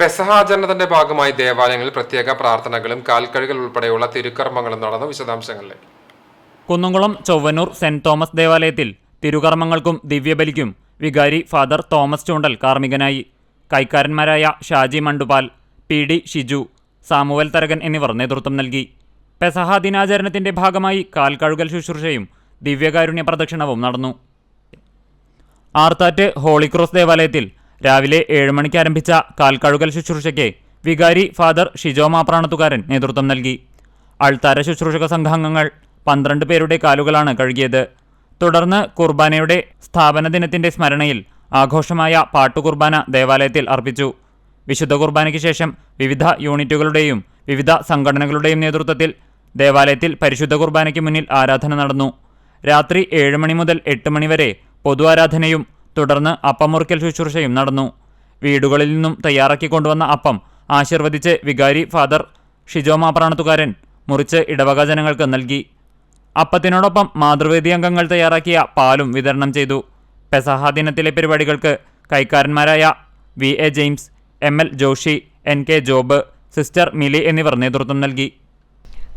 പെസഹാചരണത്തിന്റെ ഭാഗമായി ദേവാലയങ്ങളിൽ പ്രത്യേക പ്രാർത്ഥനകളും കാൽക്കഴികൾ ഉൾപ്പെടെയുള്ള തിരുക്കർമ്മങ്ങളും നടന്നു വിശദാംശങ്ങളിലേക്ക്. കുന്നംകുളം ചൊവ്വനൂർ സെന്റ് തോമസ് ദേവാലയത്തിൽ തിരുകർമ്മങ്ങൾക്കും ദിവ്യബലിക്കും വികാരി ഫാദർ തോമസ് ചൂണ്ടൽ കാർമ്മികനായി. കൈക്കാരന്മാരായ Shaji മണ്ടുപാൽ P D Shiju Samuel Tharakan എന്നിവർ നേതൃത്വം നൽകി. പെസഹാ ദിനാചരണത്തിന്റെ ഭാഗമായി കാൽക്കഴുകൽ ശുശ്രൂഷയും ദിവ്യകാരുണ്യ പ്രദക്ഷിണവും നടന്നു. ആർത്താറ്റ് ഹോളിക്രോസ് ദേവാലയത്തിൽ രാവിലെ ഏഴ് മണിക്ക് ആരംഭിച്ച കാൽക്കഴുകൽ ശുശ്രൂഷയ്ക്ക് വികാരി ഫാദർ ഷിജോ മാപ്രാണത്തുകാരൻ നേതൃത്വം നൽകി. അൾത്താര ശുശ്രൂഷക സംഘാംഗങ്ങൾ പന്ത്രണ്ട് പേരുടെ കാലുകളാണ് കഴുകിയത്. തുടർന്ന് കുർബാനയുടെ സ്ഥാപന ദിനത്തിന്റെ സ്മരണയിൽ ആഘോഷമായ പാട്ടുകുർബാന ദേവാലയത്തിൽ അർപ്പിച്ചു. വിശുദ്ധ കുർബാനയ്ക്ക് ശേഷം വിവിധ യൂണിറ്റുകളുടെയും വിവിധ സംഘടനകളുടെയും നേതൃത്വത്തിൽ ദേവാലയത്തിൽ പരിശുദ്ധ കുർബാനയ്ക്ക് മുന്നിൽ ആരാധന നടന്നു. രാത്രി ഏഴ് മണി മുതൽ എട്ട് മണി വരെ പൊതു ആരാധനയും തുടർന്ന് അപ്പമുറിക്കൽ ശുശ്രൂഷയും നടന്നു. വീടുകളിൽ നിന്നും തയ്യാറാക്കി കൊണ്ടുവന്ന അപ്പം ആശീർവദിച്ച് വികാരി ഫാദർ ഷിജോ മാപ്രാണത്തുകാരൻ മുറിച്ച് ഇടവക ജനങ്ങൾക്ക് നൽകി. അപ്പത്തിനോടൊപ്പം മാതൃവേദി അംഗങ്ങൾ തയ്യാറാക്കിയ പാലും വിതരണം ചെയ്തു. പെസഹ ദിനത്തിലെ പരിപാടികൾക്ക് കൈക്കാരന്മാരായ V A James M L Joshy N K Job sister Mili എന്നിവർ നേതൃത്വം നൽകി.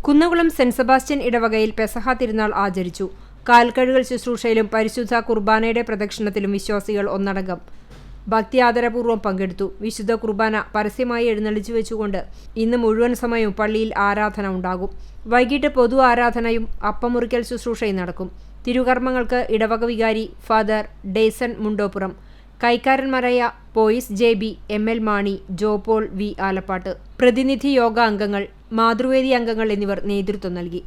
കുന്നകുളം സെന്റ് സെബാസ്റ്റ്യൻ ഇടവകയിൽ പെസഹ തിരുനാൾ ആചരിച്ചു. കാൽക്കഴുകൽ ശുശ്രൂഷയിലും പരിശുദ്ധ കുർബാനയുടെ പ്രദക്ഷിണത്തിലും വിശ്വാസികൾ ഒന്നടങ്കം. ഭക്തി ആദരപൂർവം പങ്കെടുത്തു. വിശുദ്ധ കുർബാന പരസ്യമായി എഴുന്നള്ളിച്ചു വെച്ചുകൊണ്ട് ഇന്ന് മുഴുവൻ സമയവും പള്ളിയിൽ ആരാധന ഉണ്ടാകും. വൈകിട്ട് പൊതു ആരാധനയും അപ്പമുറിക്കൽ ശുശ്രൂഷയും നടക്കും. തിരുകർമ്മങ്ങൾക്ക് ഇടവക വികാരി father Dyson Mundoppuram. കൈക്കാരന്മാരായ Pois J B M L Mani Jopaul V Alappat. പ്രതിനിധി യോഗ അംഗങ്ങൾ മാതൃവേദി അംഗങ്ങൾ എന്നിവർ നേതൃത്വം നൽകി.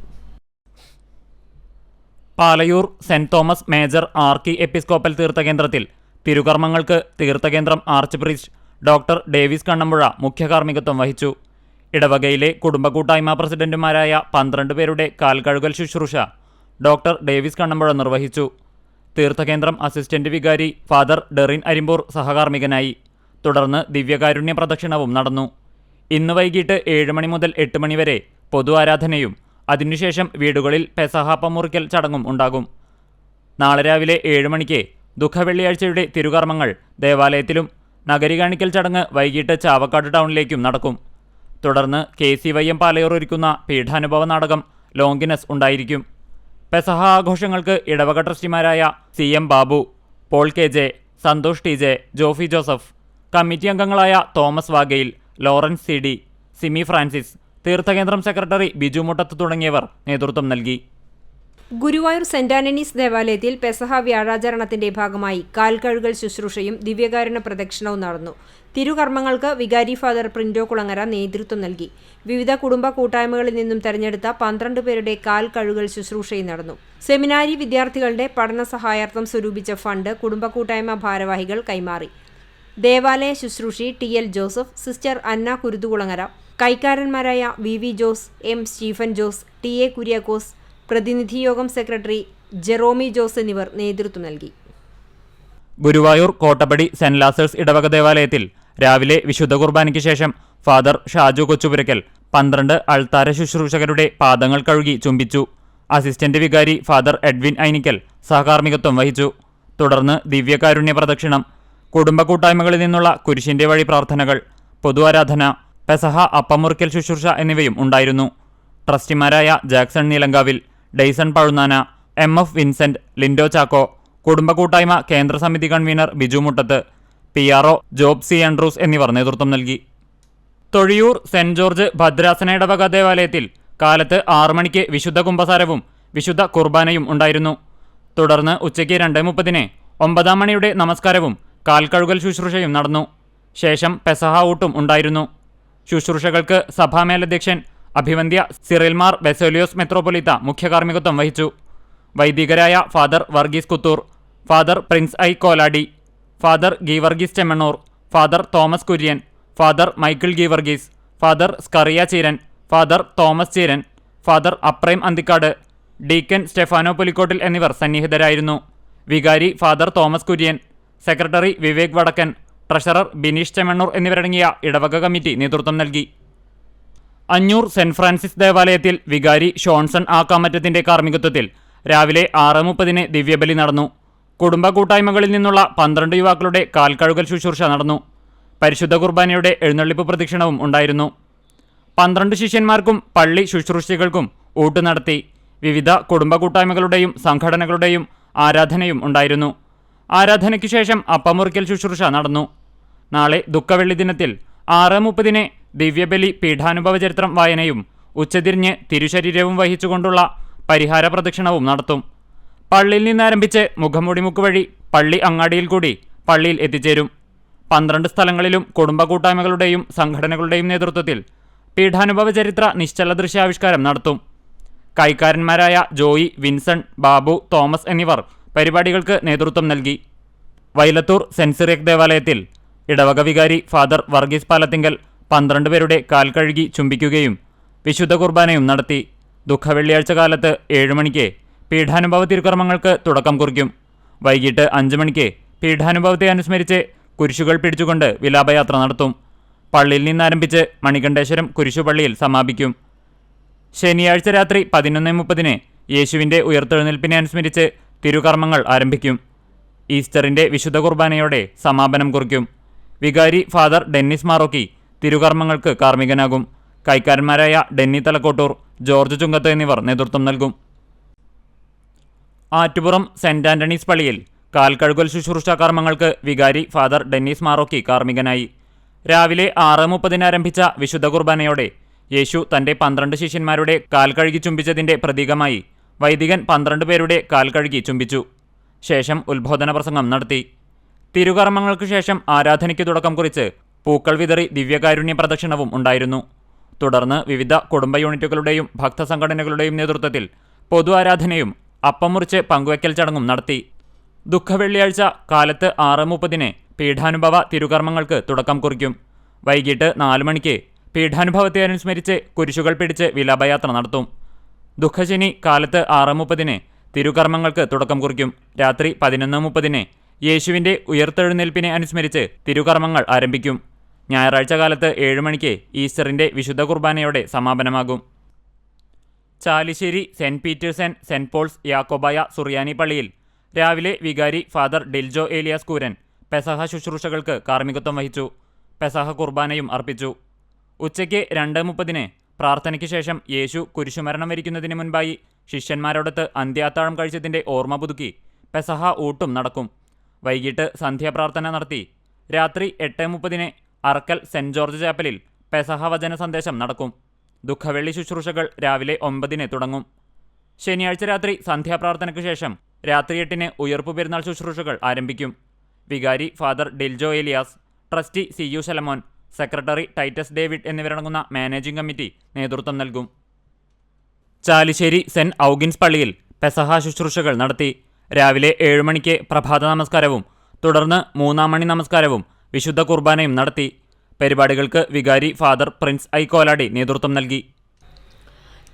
Palayur saint Thomas major archiepiscopal തീർത്ഥകേന്ദ്രത്തിൽ തിരുകർമ്മങ്ങൾക്ക് തീർത്ഥകേന്ദ്രം arch priest doctor Davis Kannampuzha മുഖ്യകാർമ്മികത്വം വഹിച്ചു. ഇടവകയിലെ കുടുംബകൂട്ടായ്മ പ്രസിഡന്റുമാരായ പന്ത്രണ്ട് പേരുടെ കാൽകഴുകൽ ശുശ്രൂഷ ഡോക്ടർ ഡേവിസ് കണ്ണമ്പുഴ നിർവഹിച്ചു. തീർത്ഥകേന്ദ്രം അസിസ്റ്റന്റ് വികാരി ഫാദർ ഡെറിൻ അരിമ്പൂർ സഹകാർമ്മികനായി. തുടർന്ന് ദിവ്യകാരുണ്യ പ്രദക്ഷിണവും നടന്നു. ഇന്ന് വൈകിട്ട് ഏഴ് മണി മുതൽ എട്ട് മണി വരെ പൊതു ആരാധനയും അതിനുശേഷം വീടുകളിൽ പെസഹാപ്പ മുറിക്കൽ ചടങ്ങും ഉണ്ടാകും. നാളെ രാവിലെ ഏഴ് മണിക്ക് ദുഃഖവെള്ളിയാഴ്ചയുടെ തിരുകർമ്മങ്ങൾ ദേവാലയത്തിലും നഗരി കാണിക്കൽ ചടങ്ങ് വൈകിട്ട് ചാവക്കാട് ടൗണിലേക്കും നടക്കും. തുടർന്ന് K C Y M Palayur ഒരുക്കുന്ന പീഠാനുഭവ നാടകം ലോങ്കിനസ് ഉണ്ടായിരിക്കും. പെസഹ ആഘോഷങ്ങൾക്ക് ഇടവക ട്രസ്റ്റിമാരായ C M Babu Paul K J Santhosh T J Jofy Joseph committee അംഗങ്ങളായ Thomas Vagayil Lawrence C D Simi Francis തീർത്ഥകേന്ദ്രം സെക്രട്ടറി ബിജു മുട്ടത്ത് തുടങ്ങിയവർ നേതൃത്വം നൽകി. ഗുരുവായൂർ സെന്റ് ആന്റണീസ് ദേവാലയത്തിൽ പെസഹ വ്യാഴാചരണത്തിന്റെ ഭാഗമായി കാൽക്കഴുകൽ ശുശ്രൂഷയും ദിവ്യകാരുണ പ്രദക്ഷിണവും നടന്നു. തിരുകർമ്മങ്ങൾക്ക് വികാരി ഫാദർ പ്രിന്റോ കുളങ്ങര നേതൃത്വം നൽകി. വിവിധ കുടുംബ കൂട്ടായ്മകളിൽ നിന്നും തെരഞ്ഞെടുത്ത പന്ത്രണ്ട് പേരുടെ കാൽ കഴുകൽ ശുശ്രൂഷയും നടന്നു. സെമിനാരി വിദ്യാർത്ഥികളുടെ പഠന സഹായാർത്ഥം സ്വരൂപിച്ച ഫണ്ട് കുടുംബ കൂട്ടായ്മ ഭാരവാഹികൾ കൈമാറി. ദേവാലയ ശുശ്രൂഷി T L Joseph sister Anna Kuruthukulangara കൈക്കാരന്മാരായ V V Jose M Stephen Jose T A Kuriakose പ്രതിനിധിയോഗം secretary ജെറോമി Jose എന്നിവർ നേതൃത്വം നൽകി. ഗുരുവായൂർ കോട്ടപ്പടി സെന്റ് ലാസേഴ്സ് ഇടവക ദേവാലയത്തിൽ രാവിലെ വിശുദ്ധ കുർബാനയ്ക്ക് ശേഷം ഫാദർ ഷാജു കൊച്ചുപുരക്കൽ പന്ത്രണ്ട് അൾത്താര ശുശ്രൂഷകരുടെ പാദങ്ങൾ കഴുകി ചുംബിച്ചു. അസിസ്റ്റന്റ് വികാരി ഫാദർ എഡ്വിൻ ഐനിക്കൽ സഹകാർമ്മികത്വം വഹിച്ചു. തുടർന്ന് ദിവ്യകാരുണ്യ പ്രദക്ഷിണം കുടുംബ കൂട്ടായ്മകളിൽ നിന്നുള്ള കുരിശിന്റെ വഴി പ്രാർത്ഥനകൾ പൊതു ആരാധന പെസഹ അപ്പമുറിക്കൽ ശുശ്രൂഷ എന്നിവയും ഉണ്ടായിരുന്നു. ട്രസ്റ്റിമാരായ Jackson Neelankavil Dayson Pazhunnana M F Vincent Lindo Chacko കുടുംബ കൂട്ടായ്മ കേന്ദ്ര സമിതി convener Biju Muttath P R O Job C Andrews എന്നിവർ നേതൃത്വം നൽകി. തൊഴിയൂർ സെന്റ് ജോർജ് ഭദ്രാസന ഇടവക ദേവാലയത്തിൽ കാലത്ത് ആറു മണിക്ക് വിശുദ്ധ കുംഭസാരവും വിശുദ്ധ കുർബാനയും ഉണ്ടായിരുന്നു. തുടർന്ന് ഉച്ചയ്ക്ക് രണ്ട് മുപ്പതിന് ഒമ്പതാം മണിയുടെ നമസ്കാരവും കാൽക്കഴുകൽ ശുശ്രൂഷയും നടന്നു. ശേഷം പെസഹ ഊട്ടും ഉണ്ടായിരുന്നു. ശുശ്രൂഷകൾക്ക് സഭാമേലധ്യക്ഷൻ അഭിവന്ധ്യ സിറിൽമാർ ബെസോലിയോസ് മെത്രോപൊലിത്ത മുഖ്യകാർമ്മികത്വം വഹിച്ചു. വൈദികരായ father Varghese Kuthur father Prince I Koladi father Geevarghese Chemmannur father Thomas Kurian father Michael Geevarghese father Skaria Cheeran father Thomas Cheeran father Aprem Anthikad deacon Stephano Pulikottil എന്നിവർ സന്നിഹിതരായിരുന്നു. വികാരി father Thomas Kurian secretary Vivek Vadakkan treasurer Bineesh Chemmanur എന്നിവരടങ്ങിയ ഇടവക committee നേതൃത്വം നൽകി. അഞ്ഞൂർ saint Francis ദേവാലയത്തിൽ വികാരി ഷോൺസൺ ആക്കാമറ്റത്തിന്റെ കാർമ്മികത്വത്തിൽ രാവിലെ ആറ് മുപ്പതിന് ദിവ്യബലി നടന്നു. കുടുംബ കൂട്ടായ്മകളിൽ നിന്നുള്ള പന്ത്രണ്ട് യുവാക്കളുടെ കാൽക്കഴുകൽ ശുശ്രൂഷ നടന്നു. പരിശുദ്ധ കുർബാനയുടെ എഴുന്നള്ളിപ്പ് പ്രദക്ഷിണവും ഉണ്ടായിരുന്നു. പന്ത്രണ്ട് ശിഷ്യന്മാർക്കും പള്ളി ശുശ്രൂഷകൾക്കും ഊട്ട് നടത്തി വിവിധ കുടുംബ കൂട്ടായ്മകളുടെയും സംഘടനകളുടെയും ആരാധനയും ഉണ്ടായിരുന്നു. ആരാധനയ്ക്ക് ശേഷം അപ്പമുറിക്കൽ ശുശ്രൂഷ നടന്നു. നാളെ ദുഃഖവെള്ളി ദിനത്തിൽ ആറ് മുപ്പതിന് ദിവ്യബലി പീഠാനുഭവ ചരിത്രം വായനയും ഉച്ചതിരിഞ്ഞ് തിരുശരീരവും വഹിച്ചുകൊണ്ടുള്ള പരിഹാര പ്രദക്ഷിണവും നടത്തും. പള്ളിയിൽ നിന്നാരംഭിച്ച് മുഖമുടിമുക്ക് വഴി പള്ളി അങ്ങാടിയിൽ കൂടി പള്ളിയിൽ എത്തിച്ചേരും. പന്ത്രണ്ട് സ്ഥലങ്ങളിലും കുടുംബ കൂട്ടായ്മകളുടെയും സംഘടനകളുടെയും നേതൃത്വത്തിൽ പീഠാനുഭവ ചരിത്ര നിശ്ചല ദൃശ്യാവിഷ്കാരം നടത്തും. കൈക്കാരന്മാരായ ജോയി വിൻസൺ ബാബു തോമസ് എന്നിവർ പരിപാടികൾക്ക് നേതൃത്വം നൽകി. വൈലത്തൂർ സെൻസിറേക് ദേവാലയത്തിൽ ഇടവക വികാരി ഫാദർ വർഗീസ് പാലത്തിങ്കൽ പന്ത്രണ്ട് പേരുടെ കാൽ കഴുകി ചുംബിക്കുകയും വിശുദ്ധ കുർബാനയും നടത്തി. ദുഃഖവെള്ളിയാഴ്ച കാലത്ത് ഏഴ് മണിക്ക് പീഠാനുഭവ തിരുക്കർമ്മങ്ങൾക്ക് തുടക്കം കുറിക്കും. വൈകിട്ട് അഞ്ച് മണിക്ക് പീഠാനുഭവത്തെ അനുസ്മരിച്ച് കുരിശുകൾ പിടിച്ചുകൊണ്ട് വിലാപയാത്ര നടത്തും. പള്ളിയിൽ നിന്നാരംഭിച്ച് മണികണ്ഠേശ്വരം കുരിശുപള്ളിയിൽ സമാപിക്കും. ശനിയാഴ്ച രാത്രി പതിനൊന്ന് മുപ്പതിന് യേശുവിന്റെ ഉയർത്തെഴുന്നേൽപ്പിനെ അനുസ്മരിച്ച് തിരുകർമ്മങ്ങൾ ആരംഭിക്കും. ഈസ്റ്ററിന്റെ വിശുദ്ധ കുർബാനയോടെ സമാപനം കുറിക്കും. വികാരി ഫാദർ ഡെന്നിസ് മാറോക്കി തിരുകർമ്മങ്ങൾക്ക് കാർമ്മികനാകും. കൈക്കാരന്മാരായ ഡെന്നി തലക്കോട്ടൂർ ജോർജ് ചുങ്കത്ത് എന്നിവർ നേതൃത്വം നൽകും. ആറ്റുപുറം സെന്റ് ആന്റണീസ് പള്ളിയിൽ കാൽക്കഴുകൽ ശുശ്രൂഷ കർമ്മങ്ങൾക്ക് വികാരി ഫാദർ ഡെന്നിസ് മാറോക്കി കാർമ്മികനായി. രാവിലെ ആറ് മുപ്പതിന് ആരംഭിച്ച വിശുദ്ധ കുർബാനയോടെ യേശു തന്റെ പന്ത്രണ്ട് ശിഷ്യന്മാരുടെ കാൽ കഴുകി ചുംബിച്ചതിന്റെ പ്രതീകമായി വൈദികൻ പന്ത്രണ്ട് പേരുടെ കാൽ കഴുകി ചുംബിച്ചു. ശേഷം ഉത്ബോധന പ്രസംഗം നടത്തി. തിരുകർമ്മങ്ങൾക്ക് ശേഷം ആരാധനയ്ക്ക് തുടക്കം കുറിച്ച് പൂക്കൾ വിതറി ദിവ്യകാരുണ്യ പ്രദക്ഷിണവും ഉണ്ടായിരുന്നു. തുടർന്ന് വിവിധ കുടുംബ യൂണിറ്റുകളുടെയും ഭക്തസംഘടനകളുടെയും നേതൃത്വത്തിൽ പൊതു ആരാധനയും അപ്പം മുറിച്ച് പങ്കുവയ്ക്കൽ ചടങ്ങും നടത്തി. ദുഃഖവെള്ളിയാഴ്ച കാലത്ത് ആറ് മുപ്പതിന് പീഠാനുഭവ തിരുകർമ്മങ്ങൾക്ക് തുടക്കം കുറിക്കും. വൈകിട്ട് നാല് മണിക്ക് പീഠാനുഭവത്തെ അനുസ്മരിച്ച് കുരിശുകൾ പിടിച്ച് വിലാപയാത്ര നടത്തും. ദുഃഖശനി കാലത്ത് ആറ് മുപ്പതിന് തിരുകർമ്മങ്ങൾക്ക് തുടക്കം കുറിക്കും. രാത്രി പതിനൊന്ന് മുപ്പതിന് യേശുവിന്റെ ഉയർത്തെഴുന്നേൽപ്പിനെ അനുസ്മരിച്ച് തിരുകർമ്മങ്ങൾ ആരംഭിക്കും. ഞായറാഴ്ച കാലത്ത് ഏഴ് മണിക്ക് ഈസ്റ്ററിന്റെ വിശുദ്ധ കുർബാനയോടെ സമാപനമാകും. Chalissery saint Peter's and saint Paul's Yakobaya Suriyani പള്ളിയിൽ രാവിലെ വികാരി ഫാദർ ഡിൽജോ ഏലിയാസ് കൂരൻ പെസഹ ശുശ്രൂഷകൾക്ക് കാർമ്മികത്വം വഹിച്ചു. പെസഹ കുർബാനയും അർപ്പിച്ചു. ഉച്ചയ്ക്ക് രണ്ട് മുപ്പതിന് പ്രാർത്ഥനയ്ക്ക് ശേഷം യേശു കുരിശുമരണം വരിക്കുന്നതിന് മുൻപായി ശിഷ്യന്മാരോടൊത്ത് അന്ത്യാത്താഴം കഴിച്ചതിന്റെ ഓർമ്മ പുതുക്കി. പെസഹ ഊട്ടും നടക്കും. വൈകിട്ട് സന്ധ്യാപ്രാർത്ഥന നടത്തി. രാത്രി എട്ട് മുപ്പതിന് അറക്കൽ സെന്റ് ജോർജ് ചാപ്പലിൽ പെസഹ വചന സന്ദേശം നടക്കും. ദുഃഖവെള്ളി ശുശ്രൂഷകൾ രാവിലെ ഒമ്പതിന് തുടങ്ങും. ശനിയാഴ്ച രാത്രി സന്ധ്യാപ്രാർത്ഥനയ്ക്ക് ശേഷം രാത്രി എട്ടിന് ഉയർപ്പു പെരുന്നാൾ ശുശ്രൂഷകൾ ആരംഭിക്കും. വികാരി father Diljo Elias trustee C U Shalamon secretary Titus David എന്നിവരടങ്ങുന്ന മാനേജിംഗ് കമ്മിറ്റി നേതൃത്വം നൽകും. ചാലിശ്ശേരി സെന്റ് ഔഗിൻസ് പള്ളിയിൽ പെസഹ ശുശ്രൂഷകൾ നടത്തി. രാവിലെ ഏഴ് മണിക്ക് പ്രഭാത നമസ്കാരവും തുടർന്ന് മൂന്നാം മണി നമസ്കാരവും വിശുദ്ധ കുർബാനയും നടത്തി. പരിപാടികൾക്ക് വികാരി ഫാദർ പ്രിൻസ് ഐ കോലാടി നേതൃത്വം നൽകി.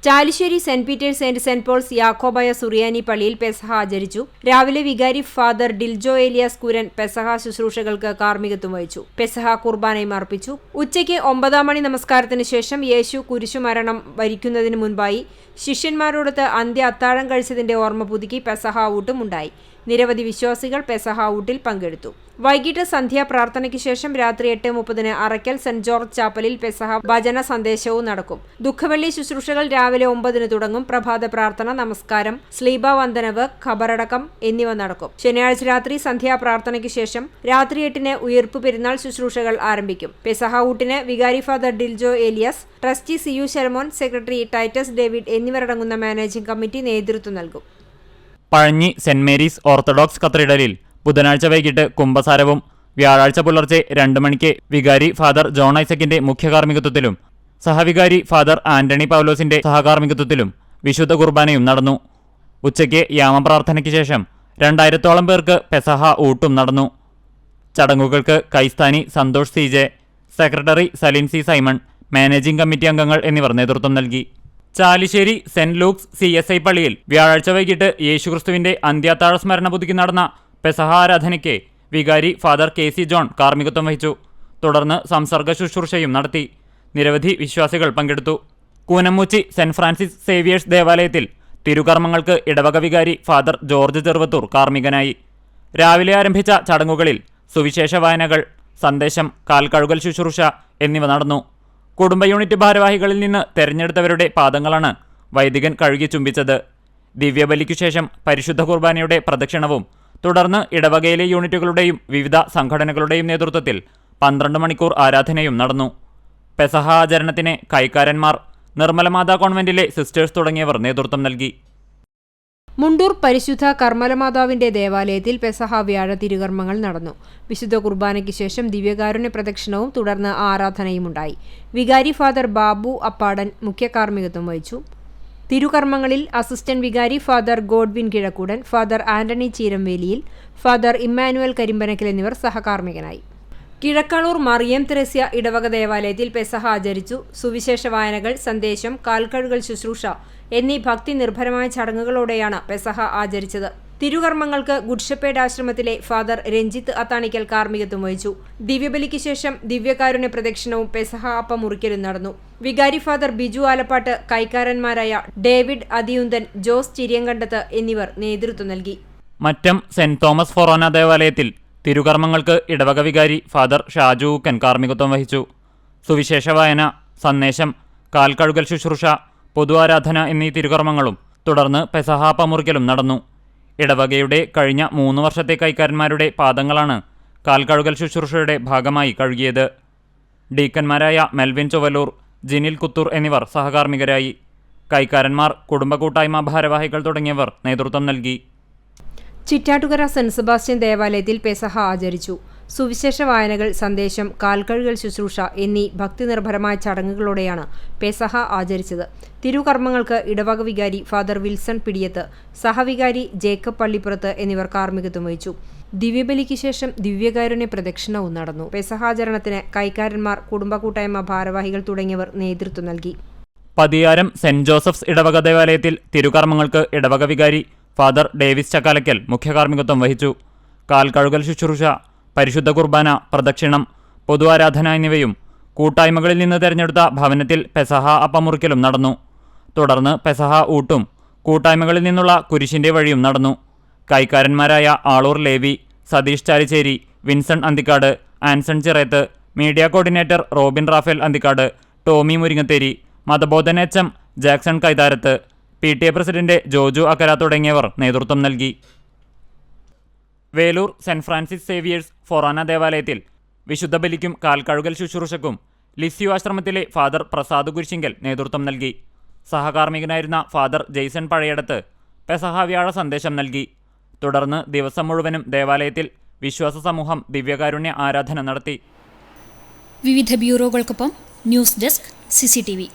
Chalissery saint Peter's and saint Paul's Yakobaya Suriyani പള്ളിയിൽ പെസഹ ആചരിച്ചു. രാവിലെ വികാരി ഫാദർ ഡിൽജോ ഏലിയാസ് കുരൻ പെസഹ ശുശ്രൂഷകൾക്ക് കാർമ്മികത്വം വഹിച്ചു. പെസഹ കുർബാനയും അർപ്പിച്ചു. ഉച്ചയ്ക്ക് ഒമ്പതാം മണി നമസ്കാരത്തിന് ശേഷം യേശു കുരിശുമരണം വരിക്കുന്നതിന് മുൻപായി ശിഷ്യന്മാരോടൊത്ത് അന്ത്യ അത്താഴം കഴിച്ചതിന്റെ ഓർമ്മ പുതുക്കി പെസഹ ഊട്ടും ഉണ്ടായി നിരവധി വിശ്വാസികൾ പെസഹ ഊട്ടിൽ പങ്കെടുത്തു. വൈകിട്ട് സന്ധ്യാ പ്രാർത്ഥനയ്ക്ക് ശേഷം രാത്രി എട്ട് മുപ്പതിന് അറയ്ക്കൽ സെന്റ് ജോർജ് ചാപ്പലിൽ പെസഹ ഭജന സന്ദേശവും നടക്കും. ദുഃഖവെള്ളി ശുശ്രൂഷകൾ രാവിലെ ഒമ്പതിന് തുടങ്ങും. പ്രഭാത പ്രാർത്ഥന നമസ്കാരം സ്ലീബ വന്ദനവ് ഖബറടക്കം എന്നിവ നടക്കും. ശനിയാഴ്ച രാത്രി സന്ധ്യാ പ്രാർത്ഥനയ്ക്ക് ശേഷം രാത്രി എട്ടിന് ഉയർപ്പ് പെരുന്നാൾ ശുശ്രൂഷകൾ ആരംഭിക്കും. പെസഹ ഊട്ടിന് വികാരി Father Diljo Elias trustee C U Sharamon secretary Titus David എന്നിവരടങ്ങുന്ന മാനേജിംഗ് കമ്മിറ്റി നേതൃത്വം നൽകും. പഴഞ്ഞി സെന്റ് മേരീസ് ഓർത്തഡോക്സ് കത്തീഡ്രലിൽ ബുധനാഴ്ച വൈകിട്ട് കുംഭസാരവും വ്യാഴാഴ്ച പുലർച്ചെ രണ്ട് മണിക്ക് വികാരി ഫാദർ ജോൺ ഐസക്കിന്റെ മുഖ്യകാർമ്മികത്വത്തിലും സഹവികാരി ഫാദർ ആന്റണി പൗലോസിന്റെ സഹകാർമ്മികത്വത്തിലും വിശുദ്ധ കുർബാനയും നടന്നു. ഉച്ചയ്ക്ക് യാമപ്രാർത്ഥനയ്ക്ക് ശേഷം രണ്ടായിരത്തോളം പേർക്ക് പെസഹ ഊട്ടും നടന്നു. ചടങ്ങുകൾക്ക് കൈസ്ഥാനി Santhosh C secretary Salin C Simon managing committee അംഗങ്ങൾ എന്നിവർ നേതൃത്വം നൽകി. Chalissery Saint Luke's C S I പള്ളിയിൽ വ്യാഴാഴ്ച വൈകിട്ട് യേശുക്രിസ്തുവിന്റെ അന്ത്യാത്താഴ സ്മരണ പുതുക്കി നടന്ന പെസഹാരാധനയ്ക്ക് വികാരി ഫാദർ കെ സി ജോൺ കാർമ്മികത്വം വഹിച്ചു. തുടർന്ന് സംസർഗ ശുശ്രൂഷയും നടത്തി. നിരവധി വിശ്വാസികൾ പങ്കെടുത്തു. കൂനമ്മൂച്ചി സെന്റ് ഫ്രാൻസിസ് സേവിയേഴ്സ് ദേവാലയത്തിൽ തിരുകർമ്മങ്ങൾക്ക് ഇടവക വികാരി ഫാദർ ജോർജ് ചെറുവത്തൂർ കാർമ്മികനായി. രാവിലെ ആരംഭിച്ച ചടങ്ങുകളിൽ സുവിശേഷ വായനകൾ സന്ദേശം കാൽ കഴുകൽ ശുശ്രൂഷ എന്നിവ നടന്നു. കുടുംബ യൂണിറ്റ് ഭാരവാഹികളിൽ നിന്ന് തെരഞ്ഞെടുത്തവരുടെ പാദങ്ങളാണ് വൈദികൻ കഴുകി ചുംബിച്ചത്. ദിവ്യബലിക്കു ശേഷം പരിശുദ്ധ കുർബാനയുടെ പ്രദക്ഷിണവും തുടർന്ന് ഇടവകയിലെ യൂണിറ്റുകളുടെയും വിവിധ സംഘടനകളുടെയും നേതൃത്വത്തിൽ പന്ത്രണ്ട് മണിക്കൂർ ആരാധനയും നടന്നു. പെസഹ ആചരണത്തിന് കൈക്കാരന്മാർ നിർമ്മലമാതാ കോൺവെന്റിലെ സിസ്റ്റേഴ്സ് തുടങ്ങിയവർ നേതൃത്വം നൽകി. മുണ്ടൂർ പരിശുദ്ധ കർമ്മലമാതാവിന്റെ ദേവാലയത്തിൽ പെസഹ വ്യാഴ തിരുകർമ്മങ്ങൾ നടന്നു. വിശുദ്ധ കുർബാനയ്ക്ക് ശേഷം ദിവ്യകാരുണ്യ പ്രദക്ഷിണവും തുടർന്ന് ആരാധനയും ഉണ്ടായി വികാരി ഫാദർ ബാബു അപ്പാടൻ മുഖ്യ കാർമ്മികത്വം വഹിച്ചു. തിരുകർമ്മങ്ങളിൽ അസിസ്റ്റന്റ് വികാരി Father Godwin Kizhakkoodan Father Antony Cheeramveliyil Father Emmanuel Karimpanakkal എന്നിവർ സഹകാർമ്മികനായി. കിഴക്കാളൂർ മറിയം തെരസ്യ ഇടവക ദേവാലയത്തിൽ പെസഹ ആചരിച്ചു. സുവിശേഷ വായനകൾ സന്ദേശം കാൽക്കഴുകൾ ശുശ്രൂഷ എന്നീ ഭക്തി നിർഭരമായ ചടങ്ങുകളോടെയാണ് പെസഹ ആചരിച്ചത്. തിരുകർമ്മങ്ങൾക്ക് ഗുഡ്ഷപ്പേഡ് ആശ്രമത്തിലെ ഫാദർ രഞ്ജിത്ത് അത്താണിക്കൽ കാർമ്മികത്വം വഹിച്ചു. ദിവ്യബലിക്ക് ശേഷം ദിവ്യകാരുണ്യ പ്രദക്ഷിണവും പെസഹ അപ്പം മുറിക്കലും നടന്നു. വികാരി ഫാദർ ബിജു ആലപ്പാട്ട് കൈക്കാരന്മാരായ ഡേവിഡ് അതിയുന്തൻ ജോസ് ചിരിയങ്കണ്ടത്ത് എന്നിവർ നേതൃത്വം നൽകി. മറ്റം സെന്റ് തോമസ് ഫൊറോന ദേവാലയത്തിൽ തിരുകർമ്മങ്ങൾക്ക് ഇടവക വികാരി ഫാദർ ഷാജു കൻ കാർമ്മികത്വം വഹിച്ചു. സുവിശേഷ വായന സന്ദേശം കാൽക്കഴുകൽ ശുശ്രൂഷ പൊതു ആരാധന എന്നീ തിരുകർമ്മങ്ങളും തുടർന്ന് പെസഹാപ്പമുറിക്കലും നടന്നു. ഇടവകയുടെ കഴിഞ്ഞ മൂന്ന് വർഷത്തെ കൈക്കാരന്മാരുടെ പാദങ്ങളാണ് കാൽക്കഴുകൽ ശുശ്രൂഷയുടെ ഭാഗമായി കഴുകിയത്. ഡീക്കന്മാരായ മെൽവിൻ ചുവലൂർ ജിനിൽ കുത്തൂർ എന്നിവർ സഹകാർമ്മികരായി. കൈക്കാരന്മാർ കുടുംബ കൂട്ടായ്മ ഭാരവാഹികൾ തുടങ്ങിയവർ നേതൃത്വം നൽകി. ചിറ്റാട്ടുകര സെന്റ് സെബാസ്റ്റ്യൻ ദേവാലയത്തിൽ പെസഹ ആചരിച്ചു. സുവിശേഷ വായനകൾ സന്ദേശം കാൽക്കഴുകൽ ശുശ്രൂഷ എന്നീ ഭക്തിനിർഭരമായ ചടങ്ങുകളോടെയാണ് പെസഹ ആചരിച്ചത്. തിരുകർമ്മങ്ങൾക്ക് ഇടവക വികാരി ഫാദർ വിൽസൺ പിടിയത്ത് സഹവികാരി ജേക്കബ് പള്ളിപ്പുറത്ത് എന്നിവർ കാർമ്മികത്വം വഹിച്ചു. ദിവ്യബലിക്ക് ശേഷം ദിവ്യകാരുണ്യ പ്രദക്ഷിണവും നടന്നു. പെസഹാചരണത്തിന് കൈക്കാരന്മാർ കുടുംബ കൂട്ടായ്മ ഭാരവാഹികൾ തുടങ്ങിയവർ നേതൃത്വം നൽകി. പതിയാരം സെന്റ് ജോസഫ്സ് ഇടവക ദേവാലയത്തിൽ തിരുകർമ്മങ്ങൾക്ക് ഇടവക വികാരി ഫാദർ ഡേവിസ് ചക്കാലക്കൽ മുഖ്യകാർമ്മികത്വം വഹിച്ചു. കാൽക്കഴുകൽ ശുശ്രൂഷ പരിശുദ്ധ കുർബാന പ്രദക്ഷിണം പൊതു ആരാധന എന്നിവയും കൂട്ടായ്മകളിൽ നിന്ന് തെരഞ്ഞെടുത്ത ഭവനത്തിൽ പെസഹ അപ്പമുറിക്കലും നടന്നു. തുടർന്ന് പെസഹ ഊട്ടും കൂട്ടായ്മകളിൽ നിന്നുള്ള കുരിശിന്റെ വഴിയും നടന്നു. കൈക്കാരന്മാരായ Aloor Levi Satheesh Chalicheri Vinson Anthikad Anson Chireth media coordinator Robin Rafale Anthikad Tomy Muringatheri മതബോധന H M Jackson Kaitharath P T A president Joju Akkara തുടങ്ങിയവർ നേതൃത്വം നൽകി. Velur Saint Francis Xavier's Forane ദേവാലയത്തിൽ. വിശുദ്ധ ബലിക്കും കാൽക്കഴുകൽ ശുശ്രൂഷക്കും ലിസ്യു ആശ്രമത്തിലെ ഫാദർ പ്രസാദ് കുരിശിങ്കൽ നേതൃത്വം നൽകി. സഹകാർമ്മികനായിരുന്ന ഫാദർ ജെയ്സൺ പഴയടത്ത് പെസഹാവ്യാഴ സന്ദേശം നൽകി. തുടർന്ന് ദിവസം മുഴുവനും ദേവാലയത്തിൽ വിശ്വാസ സമൂഹം ദിവ്യകാരുണ്യ ആരാധന നടത്തി. വിവിധ ബ്യൂറോകൾക്കൊപ്പം ന്യൂസ് ഡെസ്ക് സിസിടിവി